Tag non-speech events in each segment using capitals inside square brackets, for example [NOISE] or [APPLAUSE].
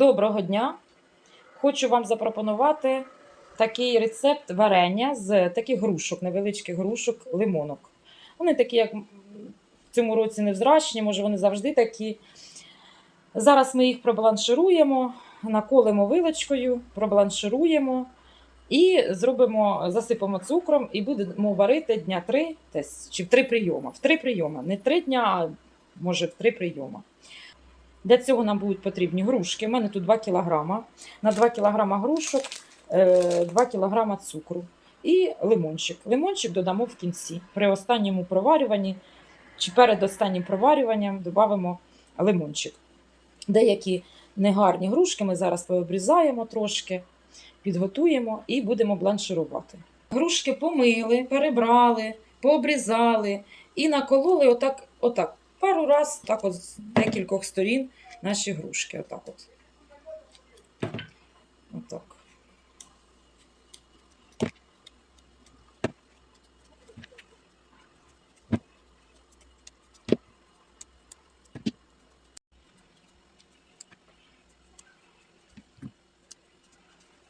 Доброго дня! Хочу вам запропонувати такий рецепт варення з таких грушок, невеличких грушок, лимонок. Вони такі, як в цьому році невзрачні, може, вони завжди такі. Зараз ми їх пробланшируємо, наколимо вилочкою, пробланшируємо і зробимо, засипемо цукром і будемо варити дня три, чи в три прийоми. В три прийоми. Не три дня, а може в три прийоми. Для цього нам будуть потрібні грушки. У мене тут 2 кг. На 2 кг грушок е, 2 кг цукру і лимончик. Лимончик додамо в кінці. При останньому проварюванні чи перед останнім проварюванням додамо лимончик. Деякі негарні грушки ми зараз пообрізаємо трошки, підготуємо і будемо бланширувати. Грушки помили, перебрали, пообрізали і накололи отак, отак пару раз, так от з декількох сторін наші грушки. Отак от. Отак.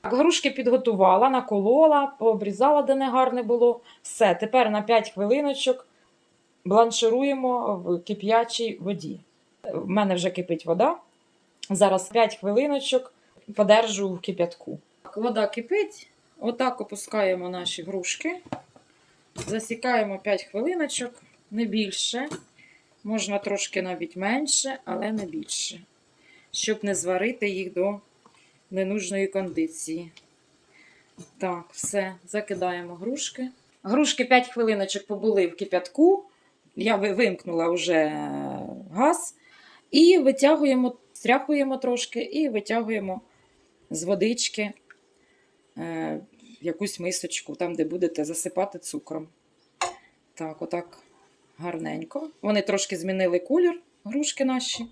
Грушки підготувала, наколола, пообрізала, де не гарне було. Все, тепер на 5 хвилиночок бланшируємо в кип'ячій воді. В мене вже кипить вода. Зараз 5 хвилиночок подержу в кип'ятку. Вода кипить, отак опускаємо наші грушки, засікаємо 5 хвилиночок, не більше. Можна трошки навіть менше, але не більше, щоб не зварити їх до ненужної кондиції. Так, все, закидаємо грушки. Грушки 5 хвилиночок побули в кип'ятку. Я вимкнула вже газ. І витягуємо, стряхуємо трошки і витягуємо з водички е, якусь мисочку, там, де будете засипати цукром. Так, отак гарненько. Вони трошки змінили колір, грушки наші.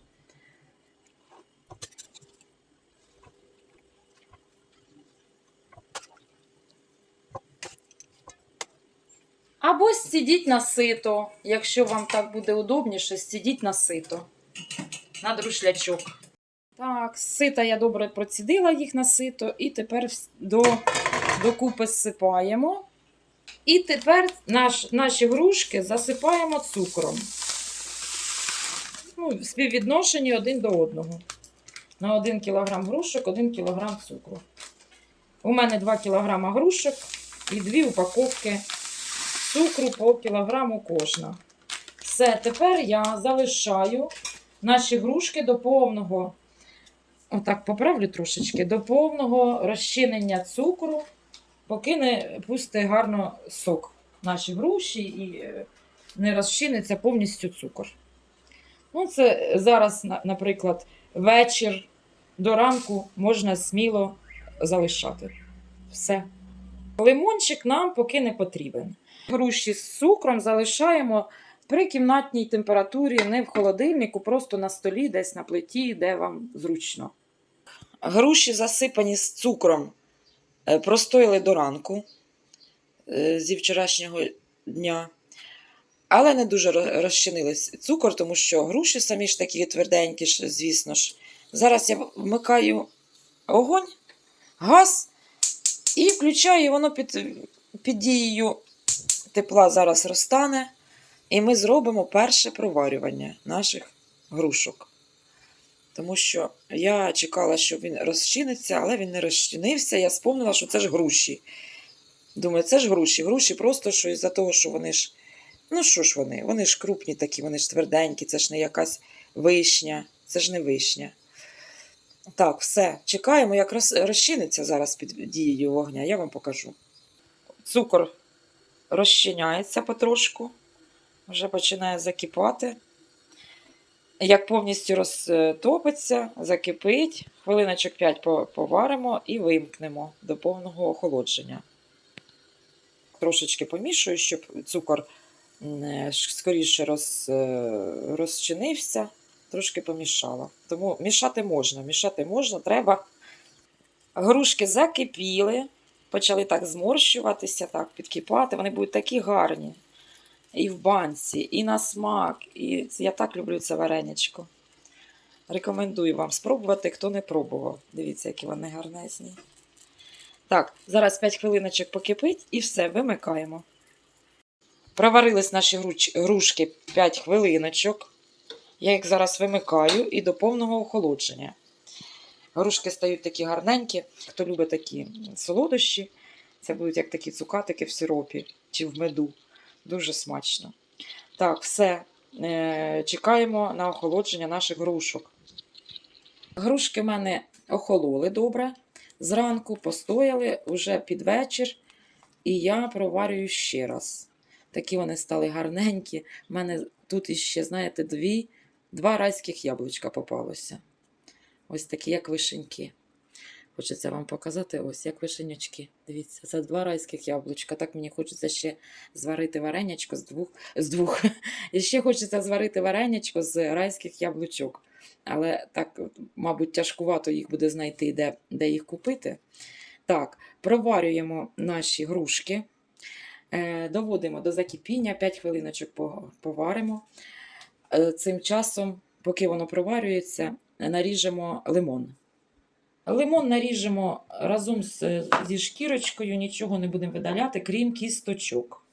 Або сидіть на сито, якщо вам так буде удобніше, сидіть на сито, на друшлячок. Так, сита я добре процідила їх на сито, і тепер до, докупи зсипаємо. І тепер наш, наші грушки засипаємо цукром. Ну, в співвідношенні один до одного. На 1 кг грушок, 1 кг цукру. У мене 2 кг грушок і 2 упаковки цукру по кілограму кожна. Все, тепер я залишаю наші грушки до повного, отак поправлю трошечки, до повного розчинення цукру, поки не пусти гарно сок наші груші і е, не розчиниться повністю цукор. Ну, це зараз, наприклад, вечір до ранку можна сміло залишати. Все. Лимончик нам поки не потрібен. Груші з цукром залишаємо при кімнатній температурі, не в холодильнику, просто на столі, десь на плиті, де вам зручно. Груші засипані з цукром, е, простояли до ранку е, зі вчорашнього дня, але не дуже розчинились цукор, тому що груші самі ж такі тверденькі, звісно ж. Зараз я вмикаю огонь, газ і включаю, воно під, під дією тепла зараз розтане. І ми зробимо перше проварювання наших грушок. Тому що я чекала, що він розчиниться, але він не розчинився. Я спомнила, що це ж груші. Думаю, це ж груші. Груші просто що із-за того, що вони ж. Ну що ж вони? Вони ж крупні такі, вони ж тверденькі, це ж не якась вишня, це ж не вишня. Так, все. Чекаємо, як розчиниться зараз під дією вогня, я вам покажу. Цукор розчиняється потрошку, вже починає закипати. Як повністю розтопиться, закипить, хвилиночок 5 поваримо і вимкнемо до повного охолодження. Трошечки помішую, щоб цукор е, скоріше роз, е, розчинився, трошки помішала. Тому мішати можна, мішати можна, треба. Грушки закипіли, почали так зморщуватися, так, підкипати. Вони будуть такі гарні. І в банці, і на смак. І я так люблю це вареничко. Рекомендую вам спробувати, хто не пробував. Дивіться, які вони гарнезні. Так, зараз 5 хвилиночок покипить і все, вимикаємо. Проварились наші грушки 5 хвилиночок. Я їх зараз вимикаю і до повного охолодження. Грушки стають такі гарненькі. Хто любить такі солодощі, це будуть як такі цукатики в сиропі чи в меду. Дуже смачно. Так, все. Е, чекаємо на охолодження наших грушок. Грушки в мене охололи добре. Зранку постояли вже під вечір, і я проварюю ще раз. Такі вони стали гарненькі. У мене тут іще, знаєте, дві, два райських яблучка попалося. Ось такі, як вишеньки. Хочеться вам показати, ось як вишенячки. Дивіться, це два райських яблучка. Так мені хочеться ще зварити варенячко з двох. З двох. [LAUGHS] І ще хочеться зварити варенячко з райських яблучок. Але так, мабуть, тяжкувато їх буде знайти, де, де їх купити. Так, проварюємо наші грушки. Е, доводимо до закипіння, 5 хвилиночок поваримо. Е, цим часом, поки воно проварюється, наріжемо лимон. Лимон наріжемо разом з, зі шкірочкою, нічого не будемо видаляти, крім кісточок.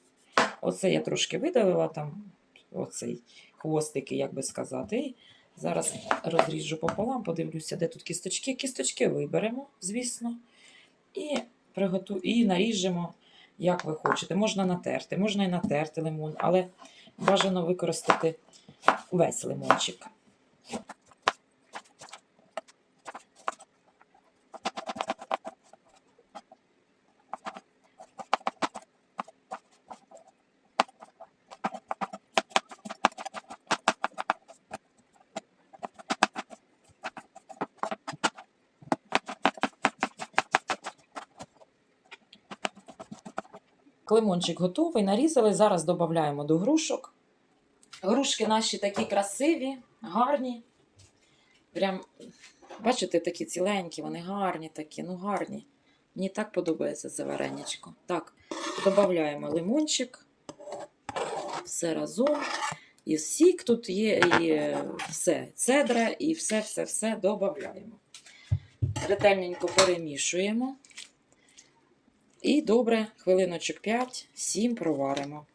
Оце я трошки видалила там, оцей хвостики, як би сказати. Зараз розріжу пополам, подивлюся, де тут кісточки. Кісточки виберемо, звісно, і, приготу... і наріжемо, як ви хочете. Можна натерти, можна і натерти лимон, але бажано використати весь лимончик. Лимончик готовий, нарізали. Зараз додаємо до грушок. Грушки наші такі красиві, гарні. Прям, бачите, такі ціленькі, вони гарні такі, ну гарні. Мені так подобається це вареничко. Так, додаємо лимончик. Все разом. І сік тут є, і все. Цедра, і все-все-все додаємо. Ретельненько перемішуємо. І добре, хвилиночок 5-7 проваримо.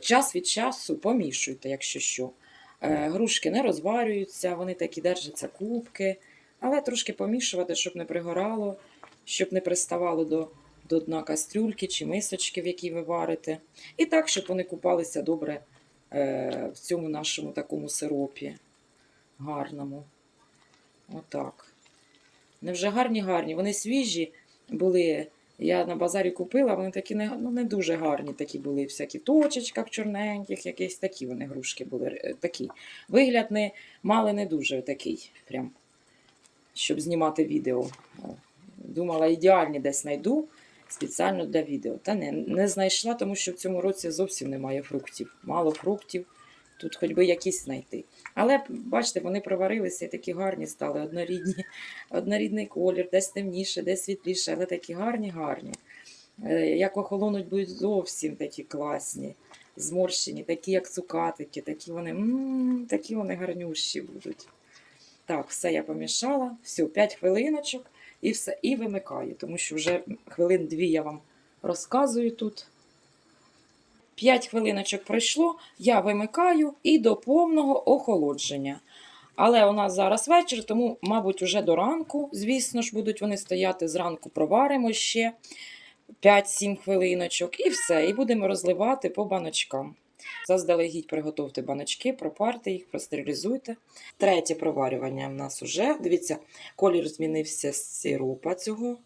Час від часу помішуйте, якщо що. Е, Грушки не розварюються, вони такі держаться кубки, але трошки помішувати, щоб не пригорало, щоб не приставало до, до дна кастрюльки чи мисочки, в якій ви варите. І так, щоб вони купалися добре е, в цьому нашому такому сиропі гарному. Отак. Вони вже гарні гарні. Вони свіжі були. Я на базарі купила, вони такі не, ну, не дуже гарні такі були, всякі в чорненьких, якісь такі вони грушки були. е, Такі. Вигляд не, мали не дуже такий, прям, щоб знімати відео. Думала, ідеальні десь знайду спеціально для відео. Та не, не знайшла, тому що в цьому році зовсім немає фруктів. Мало фруктів. Тут хоч би якісь знайти. Але бачите, вони проварилися і такі гарні стали, однорідні, [LAUGHS] однорідний колір, десь темніше, десь світліше, але такі гарні, гарні. Е, Як охолонуть, будуть зовсім такі класні, зморщені, такі, як цукатики, такі вони, м, такі вони гарнющі будуть. Так, все я помішала. Все, 5 хвилиночок і все, і вимикаю, тому що вже хвилин дві я вам розказую тут. 5 хвилиночок пройшло, я вимикаю і до повного охолодження. Але у нас зараз вечір, тому, мабуть, уже до ранку, звісно ж, будуть вони стояти зранку, проваримо ще 5-7 хвилиночок і все. І будемо розливати по баночкам. Заздалегідь приготовте баночки, пропарте їх, простерилізуйте. Третє проварювання в нас уже. Дивіться, колір змінився з сиропа цього.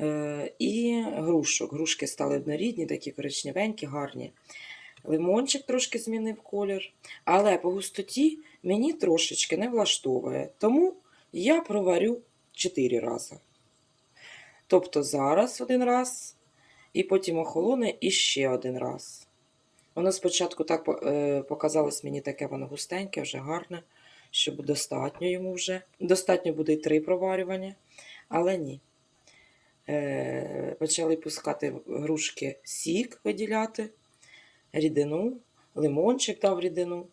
Е, І грушок. Грушки стали однорідні, такі коричневенькі, гарні. Лимончик трошки змінив колір. Але по густоті мені трошечки не влаштовує. Тому я проварю 4 рази. Тобто зараз один раз, і потім охолоне і ще один раз. Воно спочатку так е, показалось мені таке воно густеньке, вже гарне, що достатньо йому вже. Достатньо буде і три проварювання, але ні. Е, почали пускати грушки сік виділяти, рідину, лимончик дав рідину.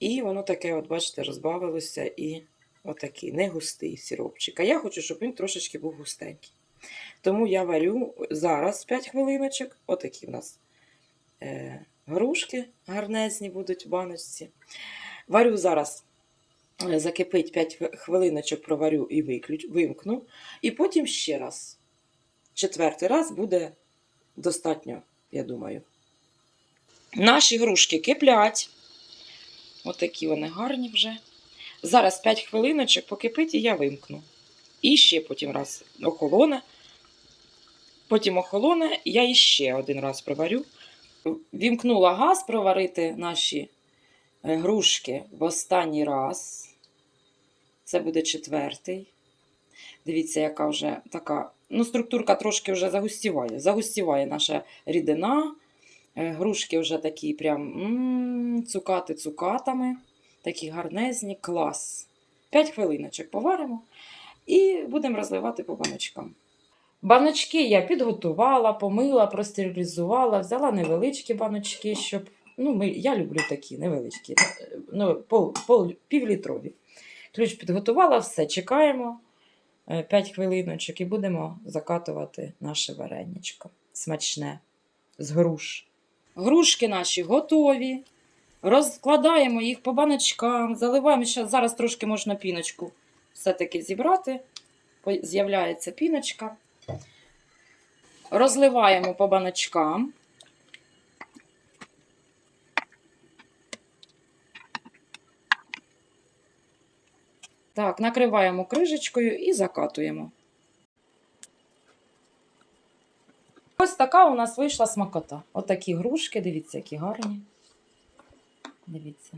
І воно таке, от бачите, розбавилося і отакий, не густий сиропчик. А я хочу, щоб він трошечки був густенький. Тому я варю зараз 5 хвилиночок. Отакі в нас е, грушки гарнезні будуть в баночці. Варю зараз, е, закипить 5 хвилиночок, проварю і вимкну. І потім ще раз. Четвертий раз буде достатньо, я думаю. Наші грушки киплять. Отакі вони гарні вже. Зараз 5 хвилиночок покипить і я вимкну. І ще потім раз охолоне. Потім охолоне, я іще один раз проварю. Вімкнула газ проварити наші е, грушки в останній раз. Це буде четвертий. Дивіться, яка вже така. Ну, структурка трошки вже загустіває. Загустіває наша рідина. Е, Грушки вже такі прям цукати цукатами. Такі гарнезні, клас. 5 хвилиночок поваримо і будемо розливати по баночкам. Баночки я підготувала, помила, простерилізувала, взяла невеличкі баночки, щоб. Ну, ми, я люблю такі невеличкі, ну, пол, пол, півлітрові. Ключ підготувала, все, чекаємо 5 хвилиночок і будемо закатувати наше вареничко. Смачне з груш. Грушки наші готові. Розкладаємо їх по баночкам, заливаємо. Ще зараз трошки можна піночку все-таки зібрати. З'являється піночка. Розливаємо по баночкам. Так, накриваємо крижечкою і закатуємо. Ось така у нас вийшла смакота. Отакі грушки, дивіться, які гарні. Дивіться,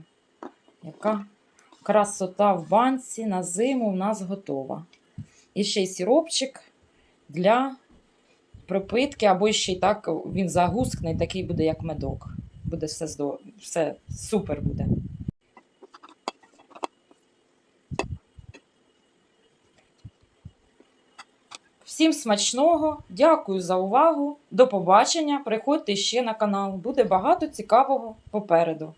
яка красота в банці на зиму в нас готова. І ще й сиропчик для пропитки, або ще й так він загускне, такий буде, як медок. Буде все, все супер буде. Всім смачного, дякую за увагу. До побачення. Приходьте ще на канал. Буде багато цікавого попереду.